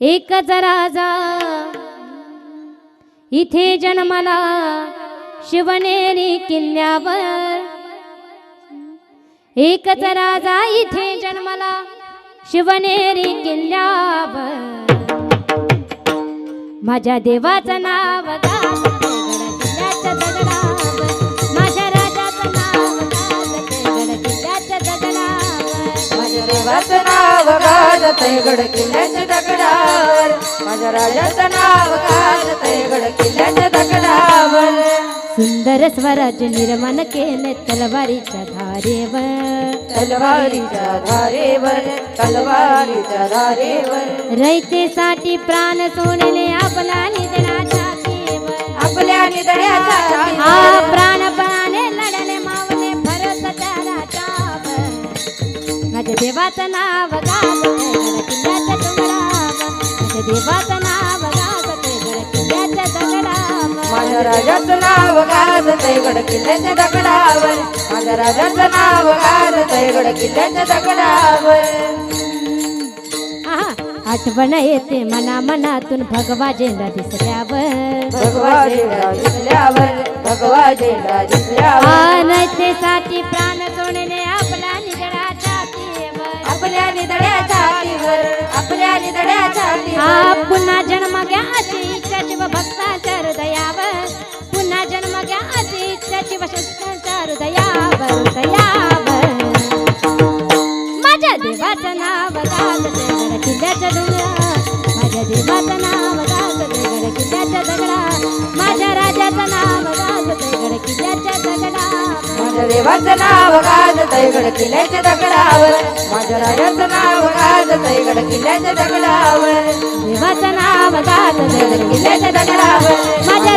एकच राजा. इथे जन्मला शिवनेरी किल्ल्यावर. एकच राजा इथे जन्मला शिवनेरी किल्ल्यावर. माझ्या देवाचं नाव गाजते माझ्या राजाचं नाव किल्ल्याच्या दगडावर माझ्या देवाचं नाव गाजतय गड किल्ल्याच्या दगडा माझ्या राजाचं नाव गाजतय गड किल्ल्याच्या दगडावर सुंदर स्वराज्य निर्माण केले तलवारीच्या धारेवर. तलवारीच्या धारेवर तलवारीच्या धारेवर. रयतेसाठी प्राण सोडले आपला निधनाच्या आपल्या प्राणपणाने लढले मावले भरत त्याला माझ्या देवाचं नाव गाजते गड किल्ल्याच्या डोंगरावर माझ्या देवाचं नाव माझ्या राजाचं नाव गाजतय गड किल्ल्याच्या दगडावर. माझ्या राजाचं नाव गाजतय गड किल्ल्याच्या दगडावर आठवण येते मना मनातून भगवा झेंडा दिसल्यावर. भगवा झेंडा दिसल्यावर भगवा झेंडा दिसल्यावर. नैतेसाठी प्राण सोडले आपल्या पुन्हा जन्म घ्या अशी इच्छा शिव भक्ताच्या हृदयावर. पुन्हा जन्म घ्या अशी इच्छा शिव भक्ताच्या हृदयावर हृदयावर. माझ्या देवाचं नाव गाजते किल्ल्याच्या डोंगरा माझ्या देवाचं नाव गाजते गड किल्ल्याच्या दगडा माझ्या राजाचं नाव गाजते गड किल्ल्याच्या दगडा देवाचं नाव गाज तैगड किल्ल्याच्या दगडावर. माझ्या राजाचं नाव गाज तैगड किल्ल्याच्या दगडावर. देवाचं नाव गाज तैगड किल्ल्याच्या दगडावर. माझ्या